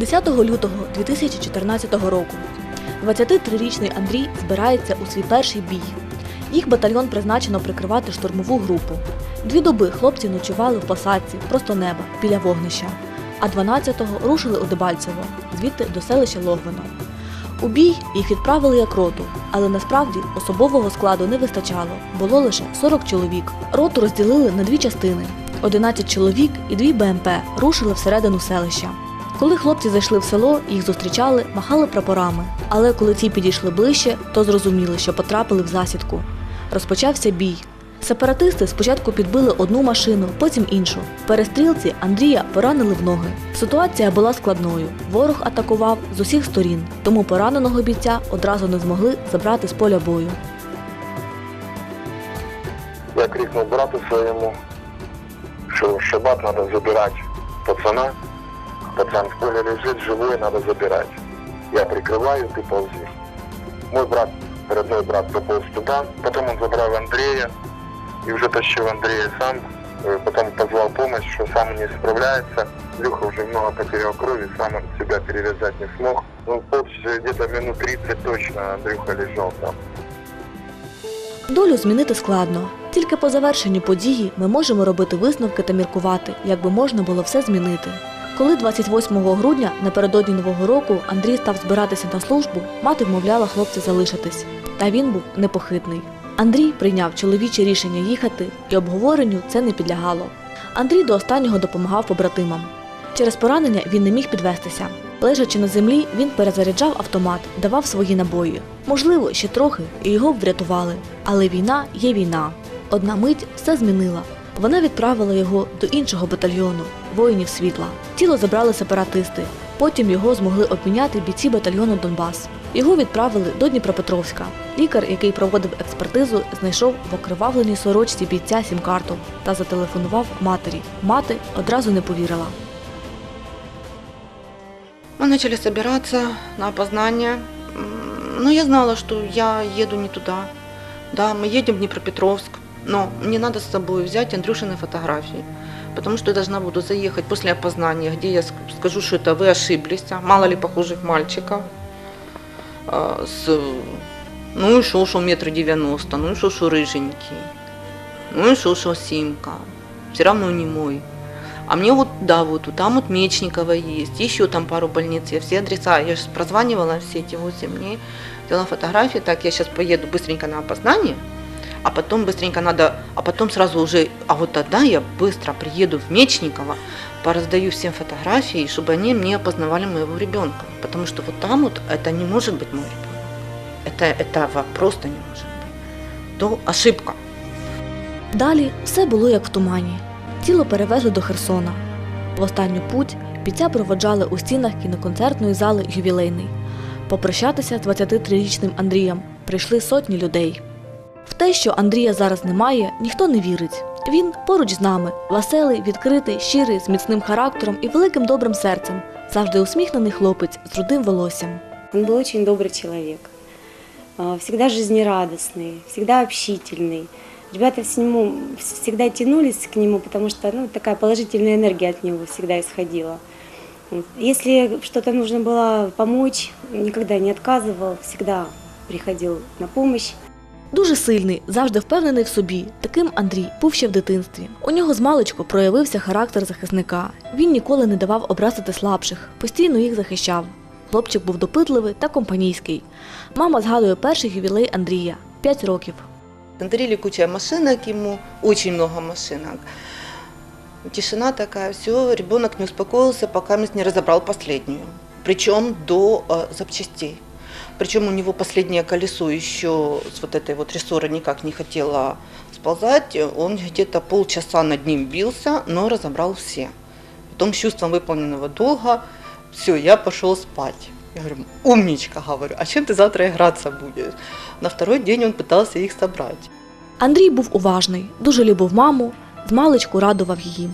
10 лютого 2014 року 23-річний Андрій збирається у свій перший бій. Їх батальйон призначено прикривати штурмову групу. Дві доби хлопці ночували в посадці просто неба біля вогнища, а 12-го рушили у Дебальцево, звідти до селища Логвино. У бій їх відправили як роту, але насправді особового складу не вистачало, було лише 40 чоловік. Роту розділили на дві частини. 11 чоловік і дві БМП рушили всередину селища. Коли хлопці зайшли в село, їх зустрічали, махали прапорами. Але коли ті підійшли ближче, то зрозуміли, що потрапили в засідку. Розпочався бій. Сепаратисти спочатку підбили одну машину, потім іншу. Перестрілці Андрія поранили в ноги. Ситуація була складною. Ворог атакував з усіх сторін, тому пораненого бійця одразу не змогли забрати з поля бою. Я крикнул брату своему, что в шаббат надо забирать пацана. Пацан в поле лежит, живой, надо забирать. Я прикрываю, ты ползи. Мой брат, родной брат, пополз туда. Потом он забрал Андрея и уже тащил Андрея сам. Э, Потом позвал помощь, что сам не справляется. Люха уже много потерял крови, сам он себя перевязать не смог. Ну, полчаса, где-то минут 30 точно Андрюха лежал там. Долю змінити складно. Тільки по завершенню події ми можемо робити висновки та міркувати, як би можна було все змінити. Коли 28 грудня, напередодні нового року, Андрій став збиратися на службу, мати вмовляла хлопця залишитись. Та він був непохитний. Андрій прийняв чоловіче рішення їхати, і обговоренню це не підлягало. Андрій до останнього допомагав побратимам. Через поранення він не міг підвестися. Лежачи на землі, він перезаряджав автомат, давав свої набої. Можливо, ще трохи, і його врятували. Але війна є війна. Одна мить все змінила. Вона відправила його до іншого батальйону воїнів світла. Тіло забрали сепаратисти. Потім його змогли обміняти бійці батальйону Донбас. Його відправили до Дніпропетровська. Лікар, який проводив експертизу, знайшов в окривавленій сорочці бійця сім-карту та зателефонував матері. Мати одразу не повірила. Мы начали собираться на опознание. М, Но я знала, что я еду не туда. Да, мы едем в Днепропетровск, но мне надо с собой взять Андрюшины фотографии. Потому что я должна буду заехать после опознания, где я ск- скажу, что это вы ошиблись, а мало ли похожих мальчиков. А, С, ну и шо, шо метр девяносто, ну и шо, шо рыженький, ну и шо, шо Симка. Все равно не мой. А мне вот, да, вот там вот Мечникова есть, еще там пару больниц, я все адреса, я же прозванивала все эти 8 дней, делала фотографии, так, я сейчас поеду быстренько на опознание, а потом быстренько надо, а потом сразу уже, а вот тогда я быстро приеду в Мечниково, пораздаю всем фотографии, чтобы они мне опознавали моего ребенка, потому что вот там вот это не может быть мой ребенок, это, этого просто не может быть. То ошибка. Далі все було як в тумані. Тіло перевезли до Херсона. В останню путь бійця проводжали у стінах кіноконцертної зали ювілейний. Попрощатися з 23-річним Андрієм прийшли сотні людей. В те, що Андрія зараз немає, ніхто не вірить. Він поруч з нами, веселий, відкритий, щирий, з міцним характером і великим добрим серцем, завжди усміхнений хлопець з рудим волоссям. Он был очень добрый человек, а, всегда жизнерадостный, всегда общительный. Ребята с нему всегда тянулись к нему, потому что ну, такая положительная энергия от него всегда исходила. Вот. Если что-то нужно было помочь, никогда не отказывал, всегда приходил на помощь. Дуже сильний, завжди впевнений в собі. Таким Андрій був ще в дитинстві. У нього з маличку проявився характер захисника. Він ніколи не давав образити слабших, постійно їх захищав. Хлопчик був допитливий та компанійський. Мама згадує перший ювілей Андрія 5 років. Дарили куча машинок ему, очень много машинок. Тишина такая, все, ребенок не успокоился, пока не разобрал последнюю. Причем до э, запчастей. Причем у него последнее колесо еще с вот этой вот рессоры никак не хотело сползать. Он где-то полчаса над ним бился, но разобрал все. Потом с чувством выполненного долга, все, я пошел спать. Я говорю, умничка, говорю, а чем ты завтра играться будешь? На второй день он пытался их собрать. Андрій був уважний, дуже любив маму, з маличку радував її.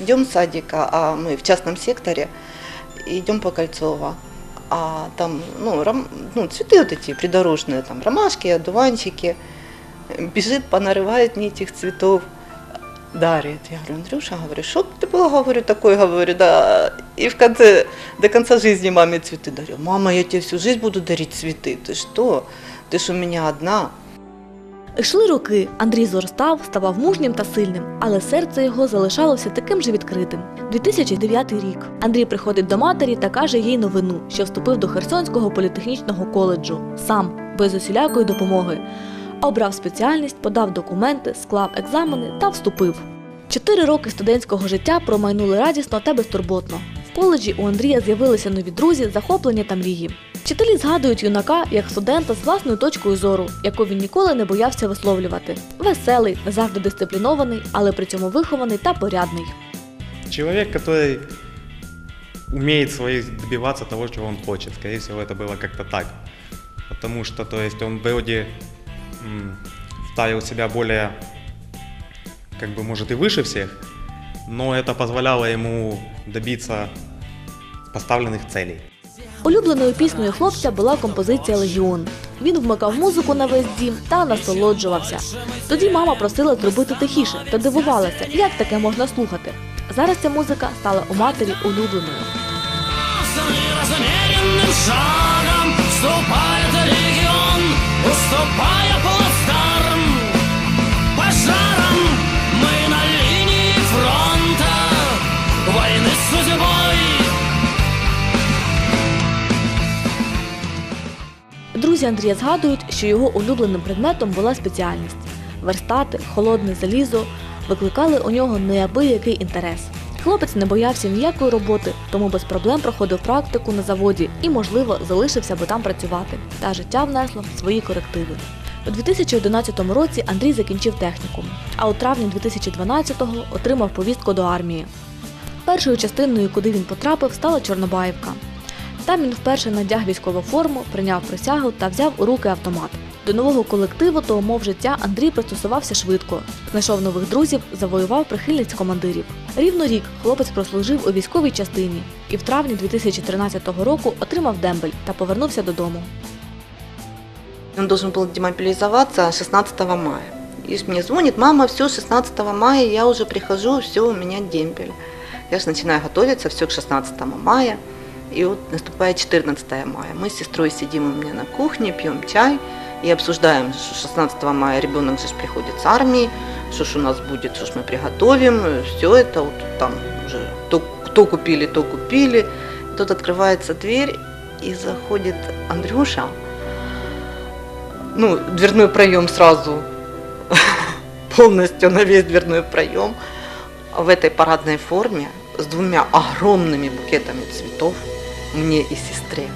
Идем с садика, а мы в частном секторе, и идем по Кольцово. А там, ну, ром- ну, цветы вот эти придорожные, там ромашки, одуванчики. Бежит, понарывает мне этих цветов. дарит. Я говорю, Андрюша, говорю, что ты был, говорю, такой, говорю, да. И в конце, до конца жизни маме цветы дарил. Мама, я тебе всю жизнь буду дарить цветы. Ты что? Ты ж у меня одна. Йшли роки. Андрій зростав, ставав мужнім та сильним, але серце його залишалося таким же відкритим. 2009 рік. Андрій приходить до матері та каже їй новину, що вступив до Херсонського політехнічного коледжу сам, без усілякої допомоги. Обрав спеціальність, подав документи, склав екзамени та вступив. Чотири роки студентського життя промайнули радісно та безтурботно. В коледжі у Андрія з'явилися нові друзі, захоплення та мрії. Вчителі згадують юнака як студента з власною точкою зору, яку він ніколи не боявся висловлювати. Веселий, не завжди дисциплінований, але при цьому вихований та порядний. Человек, который умеет своих добиваться того, чего он хочет. Скорее всего, это было как-то так. Потому что, то есть, он вроде м, ставил себя более, как бы, может, и выше всех, но это позволяло ему добиться поставленных целей. Улюбленою піснею хлопця була композиція Легіон. Він вмикав музику на весь дім та насолоджувався. Тоді мама просила зробити тихіше та дивувалася, як таке можна слухати. Зараз ця музика стала у матері улюбленою. Вступает регион, уступая Друзі Андрія згадують, що його улюбленим предметом була спеціальність. Верстати, холодне залізо викликали у нього неабиякий інтерес. Хлопець не боявся ніякої роботи, тому без проблем проходив практику на заводі і, можливо, залишився би там працювати. Та життя внесло свої корективи. У 2011 році Андрій закінчив технікум, а у травні 2012-го отримав повістку до армії. Першою частиною, куди він потрапив, стала Чорнобаївка. Там він вперше надяг військову форму, прийняв присягу та взяв у руки автомат. До нового колективу та умов життя Андрій пристосувався швидко, знайшов нових друзів, завоював прихильність командирів. Рівно рік хлопець прослужив у військовій частині і в травні 2013 року отримав дембель та повернувся додому. Он должен был демобилизоваться 16 мая. И мне звонит, мама, все, 16 мая я уже прихожу, все, у меня демпель. Я же начинаю готовиться, все к 16 мая. И вот наступает 14 мая. Мы с сестрой сидим у меня на кухне, пьем чай и обсуждаем, что 16 мая ребенок же приходит с армии, что ж у нас будет, что ж мы приготовим, все это вот там уже то, кто купили, то купили. Тут открывается дверь и заходит Андрюша, ну, дверной проем сразу полностью на весь дверной проем в этой парадной форме с двумя огромными букетами цветов мне и сестре.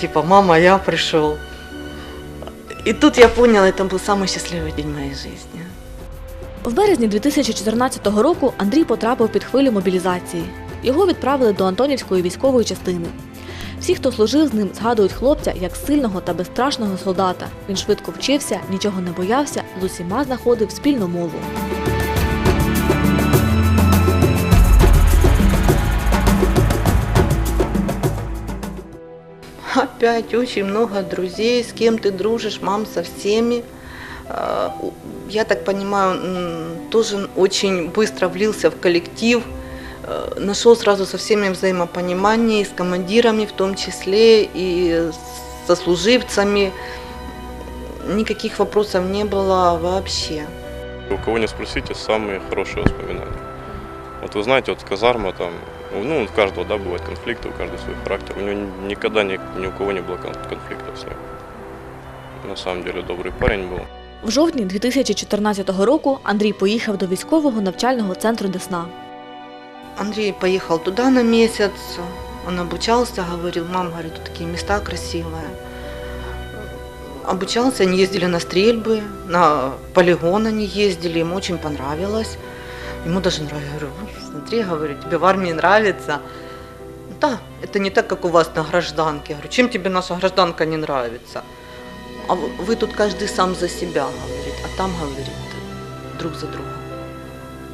Типа, мама, я пришел. И тут я поняла, это был самый счастливый день моей жизни. В березні 2014 року Андрій потрапив під хвилю мобілізації. Його відправили до Антонівської військової частини. Всі, хто служив з ним, згадують хлопця як сильного та безстрашного солдата. Він швидко вчився, нічого не боявся, з усіма знаходив спільну мову. Опять очень много друзей, с кем ты дружишь, мам, со всеми. А, Я так понимаю, тоже очень быстро влился в коллектив, э, нашел сразу со всеми взаимопонимание, с командирами в том числе, и с сослуживцами. Никаких вопросов не было вообще. У кого не спросите, самые хорошие воспоминания. Вот вы знаете, вот казарма там, ну, у каждого, да, бывают конфликты, у каждого свой характер. У него никогда ни, ни у кого не было кон- конфликтов с ним. На самом деле добрый парень был. В жовтні 2014 року Андрій поїхав до військового навчального центру Десна. Андрей поехал туда на месяц, он обучался, говорил, мам, говорит, тут такие места красивые. Обучался, они ездили на стрельбы, на полигон они ездили, ему очень понравилось. Ему даже нравилось, я говорю, «Ну, Смотри, говорю, тебе в армии нравится. Да, это не так, как у вас на гражданке. Я говорю, чем тебе наша гражданка не нравится? А вы тут каждый сам за себя, говорит, а там, говорит, друг за друга.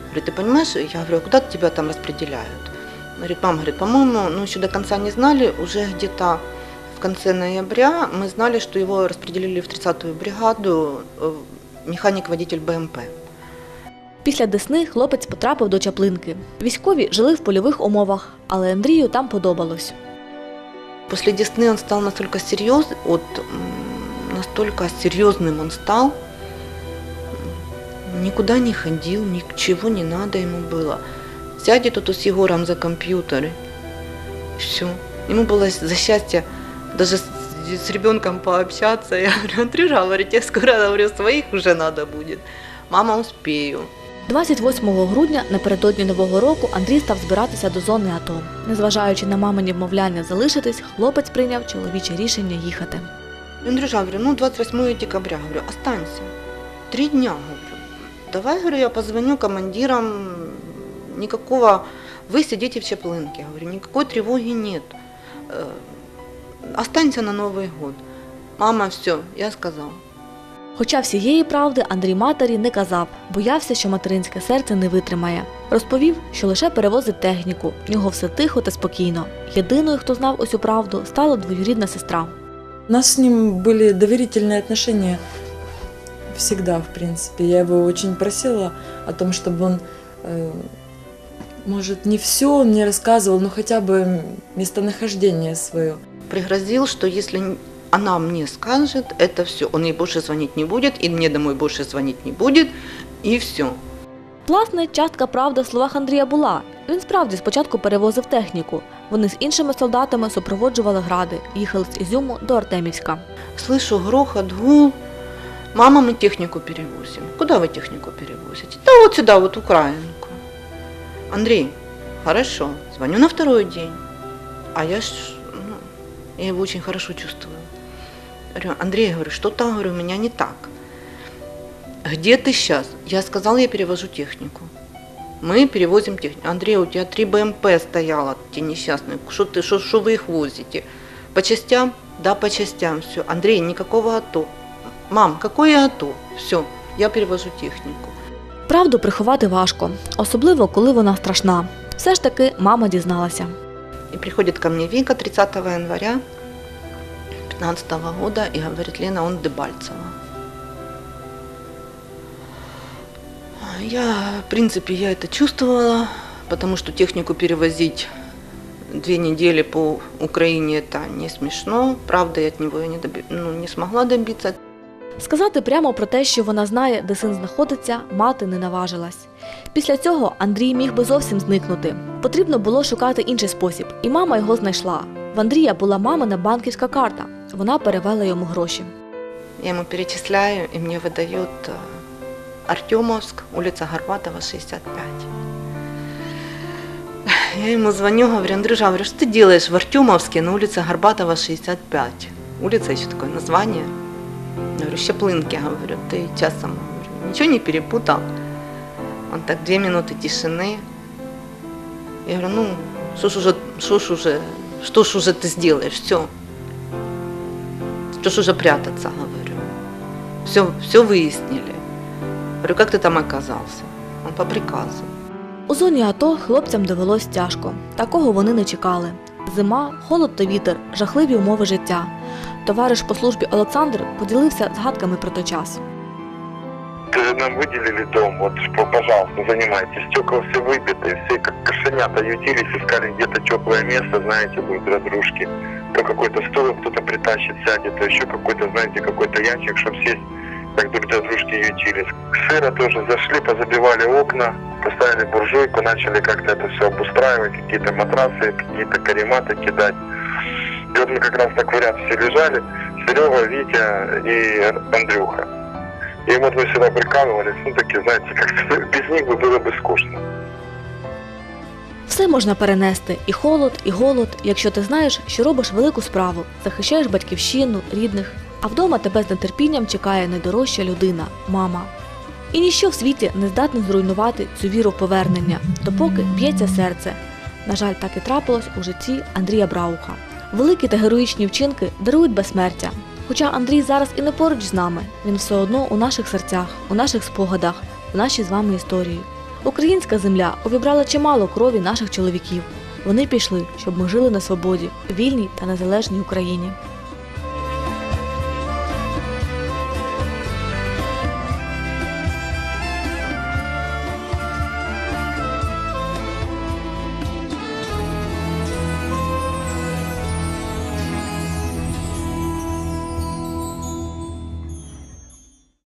Говорит, ты понимаешь, я говорю, а куда тебя там распределяют? Говорит, мама, говорит, по-моему, ну еще до конца не знали, уже где-то в конце ноября мы знали, что его распределили в 30-ю бригаду э, механик-водитель БМП. Після Десни хлопець потрапив до Чаплинки. Військові жили в польових умовах, але Андрію там подобалось. После Десны он стал настолько серьез, вот м, настолько серьезным он стал, М, никуда не ходил, ничего не надо ему было. Сядет тут с Егором за компьютер, все. Ему было за счастье даже с, с ребенком пообщаться. Я говорю, Андрюша, говорит, я скоро говорю, своих уже надо будет. Мама, успею. 28 грудня напередодні Нового року Андрій став збиратися до зони АТО. Незважаючи на мамині вмовляння залишитись, хлопець прийняв чоловіче рішення їхати. Андрюша, говорю, ну 28 декабря, говорю, останься. Три дня, говорю. Давай, говорю, я позвоню командирам, никакого, вы сидите в Чаплынке, говорю, никакой тревоги нет. Э, Останься на Новый год. Мама, все, я сказал. Хоча всієї правди Андрій матері не казав, боявся, що материнське серце не витримає. Розповів, що лише перевозить техніку, в нього все тихо та спокійно. Єдиною, хто знав ось цю правду, стала двоюрідна сестра. У нас с ним были доверительные отношения всегда, в принципе. Я его очень просила о том, чтобы он, э, может, не все он мне рассказывал, но хотя бы местонахождение свое. Пригрозил, что если н- она мне скажет, это все. Он ей больше звонить не будет, и мне домой больше звонить не будет, и все. Власне, частка правди в словах Андрія була. Він справді спочатку перевозив техніку. Вони з іншими солдатами супроводжували гради, їхали з Ізюму до Артемівська. Слышу грохот, гул. Мама, мы технику перевозим. Куда вы технику перевозите? Да вот сюда, вот Украинку. Андрей, хорошо, звоню на второй день. А я, ж, ну, я его очень хорошо чувствую. Говорю, Андрей, говорю, что-то, говорю, у меня не так. Где ты сейчас? Я сказал, я перевожу технику. Мы перевозим технику. Андрей, у тебя три БМП стояло, те несчастные. Что ты, что, что вы их возите? По частям? Да, по частям, все. Андрей, никакого АТО. Мам, какое АТО? Все, я перевожу технику. Правду приховати важко, особливо коли вона страшна. Все ж таки мама дізналася. И приходит ко мне Вика 30 января 15 года и говорит, Лена, он Дебальцево. Я, в принципе, я это чувствовала, потому что технику перевозить две недели по Украине это не смешно. Правда, я от него не, доби- ну, не смогла добиться. Сказати прямо про те, що вона знає, де син знаходиться, мати не наважилась. Після цього Андрій міг би зовсім зникнути. Потрібно було шукати інший спосіб, і мама його знайшла. В Андрія була мамина банківська карта. Вона перевела йому гроші. Я ему перечисляю, и мне выдают э, Артемовск, улица Горбатова, 65. Я ему звоню, говорю, Андрюша, говорю, что ты делаешь в Артемовске на улице Горбатова, 65? Улица еще такое название. Я говорю, Щеплынки, говорю, ты часом говорю, ничего не перепутал? Он так, две минуты тишины. Я говорю, ну, что ж уже, что ж уже, что ж уже ты сделаешь, все. Что ж уже прятаться, говорю. Все, все выяснили. Говорю, как ты там оказался? Он по приказу. У зоні АТО хлопцям довелось тяжко. Такого вони не чекали. Зима, холод та вітер, жахливі умови життя. Товариш по службі Олександр поділився згадками про той час. Нам выделили дом, вот, пожалуйста, занимайтесь. Стекла все выбиты, все как кошенята ютились, искали где-то теплое место, знаете, друг для дружки. То какой-то стол кто-то притащит, сядет, то еще какой-то, знаете, какой-то ящик, чтобы сесть, как друг для дружки ютились. Сыро тоже зашли, позабивали окна, поставили буржуйку, начали как-то это все обустраивать, какие-то матрасы, какие-то карематы кидать. И вот мы как раз так в ряд все лежали, Серега, Витя и Андрюха. И вот мы сюда прикалывались, ну такие, знаете, как без них бы было бы скучно. Все можна перенести і холод, і голод, якщо ти знаєш, що робиш велику справу, захищаєш батьківщину, рідних, а вдома тебе з нетерпінням чекає найдорожча людина мама. І ніщо в світі не здатне зруйнувати цю віру в повернення, допоки б'ється серце. На жаль, так і трапилось у житті Андрія Брауха. Великі та героїчні вчинки дарують безсмертя. Хоча Андрій зараз і не поруч з нами, він все одно у наших серцях, у наших спогадах, у нашій з вами історії. Українська земля обібрала чимало крові наших чоловіків. Вони пішли, щоб ми жили на свободі, вільній та незалежній Україні.